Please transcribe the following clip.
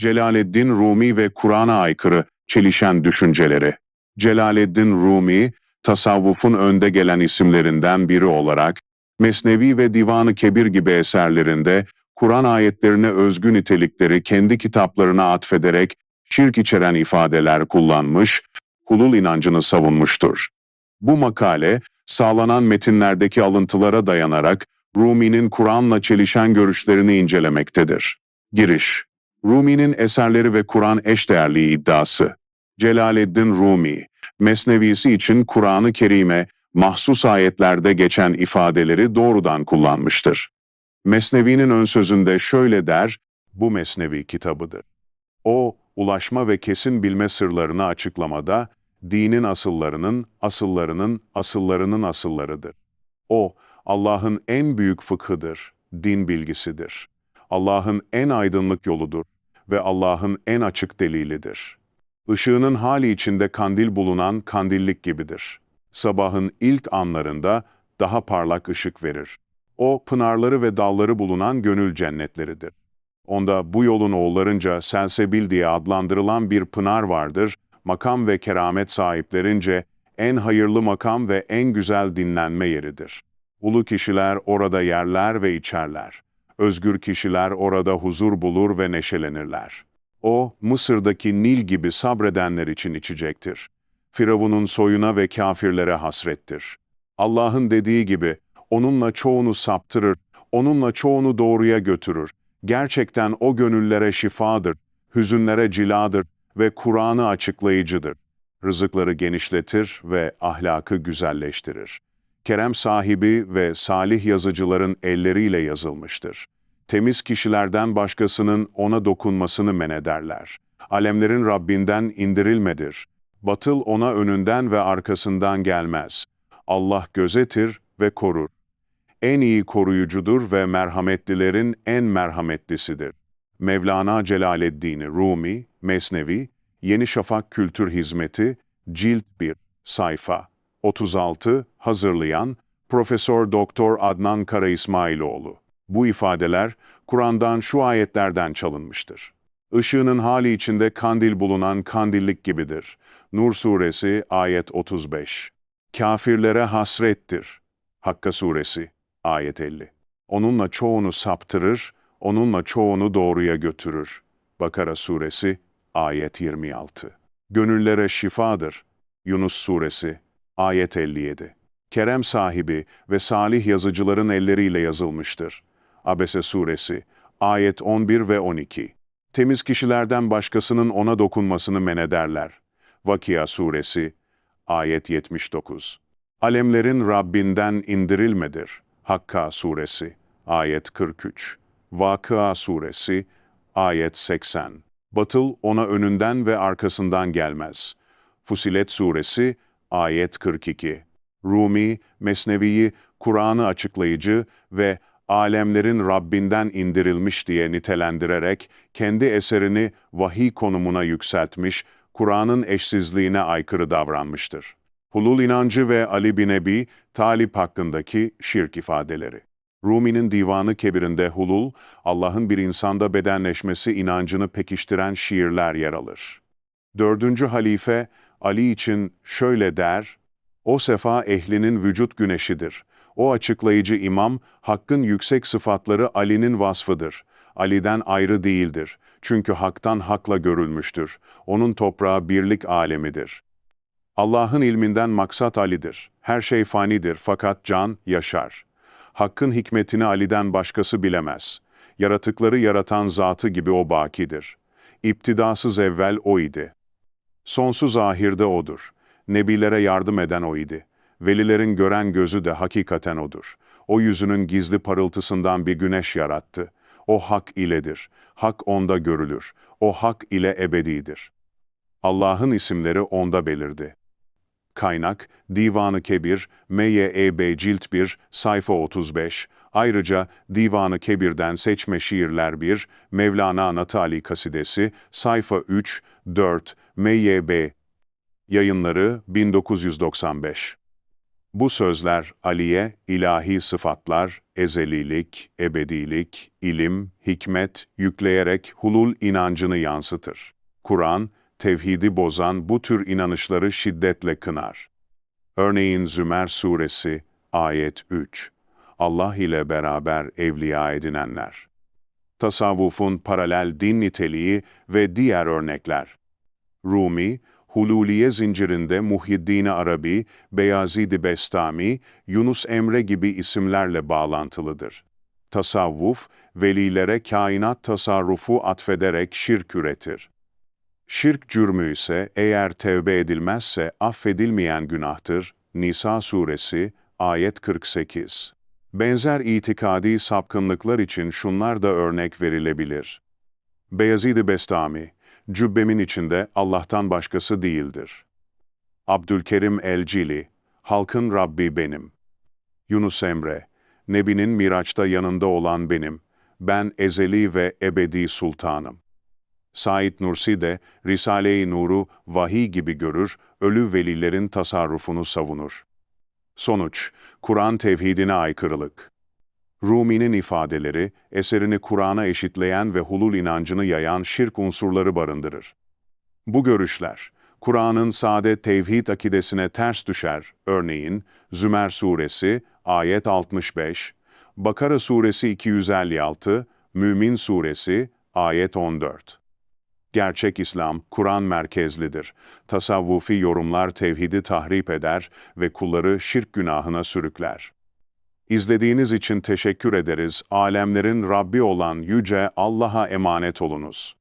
Celaleddin Rumi ve Kur'an'a aykırı çelişen düşünceleri. Celaleddin Rumi, tasavvufun önde gelen isimlerinden biri olarak, Mesnevi ve Divan-ı Kebir gibi eserlerinde Kur'an ayetlerine özgü nitelikleri kendi kitaplarına atfederek şirk içeren ifadeler kullanmış, hulul inancını savunmuştur. Bu makale, sağlanan metinlerdeki alıntılara dayanarak Rumi'nin Kur'an'la çelişen görüşlerini incelemektedir. Giriş Rumi'nin eserleri ve Kur'an eşdeğerliği iddiası. Celaleddin Rumi, Mesnevisi için Kur'an-ı Kerim'e mahsus ayetlerde geçen ifadeleri doğrudan kullanmıştır. Mesnevi'nin ön sözünde şöyle der, bu Mesnevi kitabıdır. O, ulaşma ve kesin bilme sırlarını açıklamada, dinin asıllarının, asıllarının, asıllarının asıllarıdır. O, Allah'ın en büyük fıkhıdır, din bilgisidir. Allah'ın en aydınlık yoludur ve Allah'ın en açık delilidir. Işığının hali içinde kandil bulunan kandillik gibidir. Sabahın ilk anlarında daha parlak ışık verir. O, pınarları ve dalları bulunan gönül cennetleridir. Onda bu yolun oğullarınca Selsebil diye adlandırılan bir pınar vardır, makam ve keramet sahiplerince en hayırlı makam ve en güzel dinlenme yeridir. Ulu kişiler orada yerler ve içerler. Özgür kişiler orada huzur bulur ve neşelenirler. O, Mısır'daki Nil gibi sabredenler için içecektir. Firavun'un soyuna ve kafirlere hasrettir. Allah'ın dediği gibi, onunla çoğunu saptırır, onunla çoğunu doğruya götürür. Gerçekten o gönüllere şifadır, hüzünlere ciladır ve Kur'an'ı açıklayıcıdır. Rızıkları genişletir ve ahlakı güzelleştirir. Kerem sahibi ve salih yazıcıların elleriyle yazılmıştır. Temiz kişilerden başkasının ona dokunmasını men ederler. Alemlerin Rabbinden indirilmedir. Batıl ona önünden ve arkasından gelmez. Allah gözetir ve korur. En iyi koruyucudur ve merhametlilerin en merhametlisidir. Mevlana Celaleddin Rumi, Mesnevi, Yeni Şafak Kültür Hizmeti, Cilt 1, sayfa 36, hazırlayan Profesör Doktor Adnan Kara İsmailoğlu. Bu ifadeler Kur'an'dan şu ayetlerden çalınmıştır. Işığının hali içinde kandil bulunan kandillik gibidir. Nur Suresi ayet 35. Kafirlere hasrettir. Hakka Suresi ayet 50. Onunla çoğunu saptırır, onunla çoğunu doğruya götürür. Bakara Suresi ayet 26. Gönüllere şifadır. Yunus Suresi ayet 57. Kerem sahibi ve salih yazıcıların elleriyle yazılmıştır. Abese Suresi ayet 11 ve 12. Temiz kişilerden başkasının ona dokunmasını men ederler. Vakia Suresi ayet 79. Alemlerin Rabbinden indirilmedir. Hakka Suresi ayet 43. Vakıa Suresi ayet 80. Batıl ona önünden ve arkasından gelmez. Fusilet Suresi ayet 42. Rumi, Mesnevi'yi Kur'an'ı açıklayıcı ve alemlerin Rabbinden indirilmiş diye nitelendirerek kendi eserini vahiy konumuna yükseltmiş, Kur'an'ın eşsizliğine aykırı davranmıştır. Hulul inancı ve Ali bin Ebi, Talip hakkındaki şirk ifadeleri. Rumi'nin Divanı Kebir'inde hulul, Allah'ın bir insanda bedenleşmesi inancını pekiştiren şiirler yer alır. Dördüncü halife, Ali için şöyle der, O sefa ehlinin vücut güneşidir. O açıklayıcı imam, Hakk'ın yüksek sıfatları Ali'nin vasfıdır. Ali'den ayrı değildir. Çünkü Hak'tan hakla görülmüştür. Onun toprağı birlik alemidir. Allah'ın ilminden maksat Ali'dir. Her şey fanidir fakat can yaşar. Hakkın hikmetini Ali'den başkası bilemez. Yaratıkları yaratan zatı gibi o bakidir. İptidasız evvel o idi. Sonsuz ahirde odur. Nebilere yardım eden o idi. Velilerin gören gözü de hakikaten odur. O yüzünün gizli parıltısından bir güneş yarattı. O hak iledir. Hak onda görülür. O hak ile ebedidir. Allah'ın isimleri onda belirdi. Kaynak, Divanı Kebir, M.Y.E.B. Cilt 1, sayfa 35. Ayrıca Divanı Kebir'den seçme şiirler 1, Mevlana Natali Kasidesi, sayfa 3, 4, M.Y.B. Yayınları 1995 Bu sözler Ali'ye ilahi sıfatlar, ezelilik, ebedilik, ilim, hikmet yükleyerek hulul inancını yansıtır. Kur'an, tevhidi bozan bu tür inanışları şiddetle kınar. Örneğin Zümer suresi, ayet 3. Allah ile beraber evliya edinenler. Tasavvufun paralel din niteliği ve diğer örnekler. Rumi, Hululiye zincirinde Muhyiddin Arabi, Beyazid-i Bestami, Yunus Emre gibi isimlerle bağlantılıdır. Tasavvuf, velilere kainat tasarrufu atfederek şirk üretir. Şirk cürmü ise eğer tevbe edilmezse affedilmeyen günahtır. Nisa suresi, ayet 48. Benzer itikadi sapkınlıklar için şunlar da örnek verilebilir. Beyazid-i Bestami, cübbemin içinde Allah'tan başkası değildir. Abdülkerim Elcili, halkın Rabbi benim. Yunus Emre, Nebi'nin Miraç'ta yanında olan benim. Ben ezeli ve ebedi sultanım. Said Nursi de Risale-i Nur'u vahiy gibi görür, ölü velilerin tasarrufunu savunur. Sonuç, Kur'an tevhidine aykırılık. Rumi'nin ifadeleri, eserini Kur'an'a eşitleyen ve hulul inancını yayan şirk unsurları barındırır. Bu görüşler, Kur'an'ın sade tevhid akidesine ters düşer. Örneğin, Zümer Suresi, ayet 65, Bakara Suresi 256, Mümin Suresi, ayet 14. Gerçek İslam, Kur'an merkezlidir. Tasavvufi yorumlar tevhidi tahrip eder ve kulları şirk günahına sürükler. İzlediğiniz için teşekkür ederiz. Alemlerin Rabbi olan Yüce Allah'a emanet olunuz.